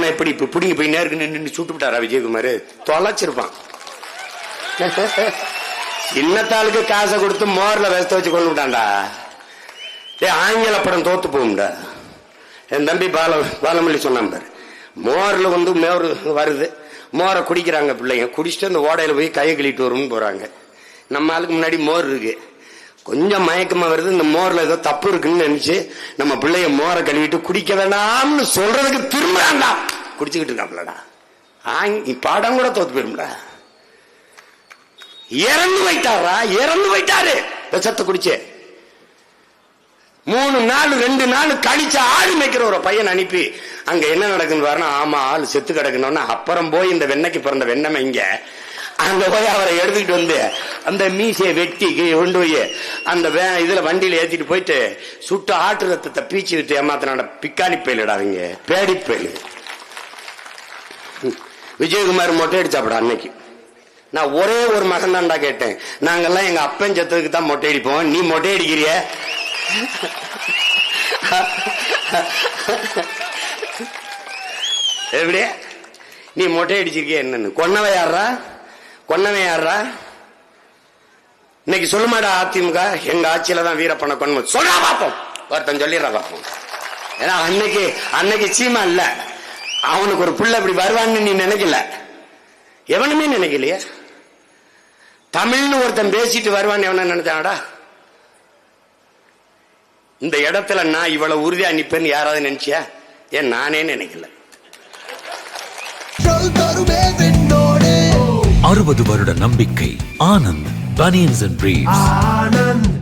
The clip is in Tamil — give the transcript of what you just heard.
போனா எப்படி இப்ப பிடிங்க போய் நேருக்கு நின்று சுட்டு விட்டாரா விஜயகுமார்? தொலைச்சிருப்பான். சின்னத்தாளுக்கு காசை கொடுத்து மோர்ல வேஸ்த வச்சு கொண்டு விட்டான்டா. ஏ ஆங்கில படம் தோத்து போகும்டா. என் தம்பி பால பாலமல்லி சொன்னான் பாரு. மோர்ல வந்து மோர் வருது. மோரை குடிக்கிறாங்க பிள்ளைங்க. குடிச்சிட்டு அந்த ஓடையில போய் கையை கழுவிட்டு வரும்னு போறாங்க. நம்ம ஆளுக்கு முன்னாடி மோர் இருக்கு. கொஞ்சம் மயக்கமா வருது. இந்த மோர்ல ஏதோ தப்பு இருக்குன்னு நினைச்சு நம்ம பிள்ளைய மோரை கழுவிட்டு குடிக்க வேண்டாம்னு சொல்றதுக்கு திரும்புறான்டா குடிச்சுக்கிட்டு இருக்காப்லடா பாடம் படம் கூட தோத்து போயிடும்டா இறந்து வைத்தாரா இறந்து போயிட்டாரு. விஷத்தை குடிச்சு. மூணு நாள் ரெண்டு நாள் கழிச்ச ஆடு மேய்க்கிற ஒரு பையன் அனுப்பி அங்க என்ன நடக்குன்னு பாருன்னா ஆமா ஆள் செத்து கிடக்கணும்னா அப்புறம் போய் இந்த வெண்ணைக்கு பிறந்த வெண்ணமை இங்க. அங்க போய் அவரை எடுத்துக்கிட்டு வந்து அந்த மீசையை வெட்டி கொண்டு போய் அந்த வே- இதுல வண்டியில ஏத்திட்டு போயிட்டு சுட்டு ஆட்டு ரத்தத்தை பீச்சு விட்டு ஏமாத்தினாட பிக்காளி பயிலடா அவங்க பேடி பயிலு. விஜயகுமார் மொட்டை அடிச்சாப்படா அன்னைக்கு. நான் ஒரே ஒரு மகன் தான்டா கேட்டேன். நாங்கெல்லாம் எங்க அப்பன் செத்ததுக்கு தான் மொட்டை அடிப்போம். நீ மொட்டை அடிக்கிறிய? எப்படி? நீ மொட்டை அடிச்சிருக்கிய என்னன்னு? கொன்னவை யாரா கொன்னவன் யாரா இன்னைக்கு சொல்லுமாடா அதிமுக? எங்க ஆட்சியில தான் வீரப்பண்ண கொன்ம சொல்றா பாப்போம். ஒருத்தன் சொல்லிடுறா பாப்போம். ஏன்னா அன்னைக்கு அன்னைக்கு சீமா இல்லை. அவனுக்கு ஒரு புள்ள இப்படி வருவான்னு நீ நினைக்கல. எவனுமே நினைக்கலையே. தமிழ்னு ஒருத்தன் பேசிட்டு வருவான்னு எவன நினைச்சானடா? இந்த இடத்துல நான் இவ்வளவு உறுதியா நிப்பேன்னு யாராவது நினைச்சியா? ஏன் நானே நினைக்கல. அறுபது வருட நம்பிக்கை ஆனந்த் பனியன்ஸ் அண்ட் ஆனந்த்.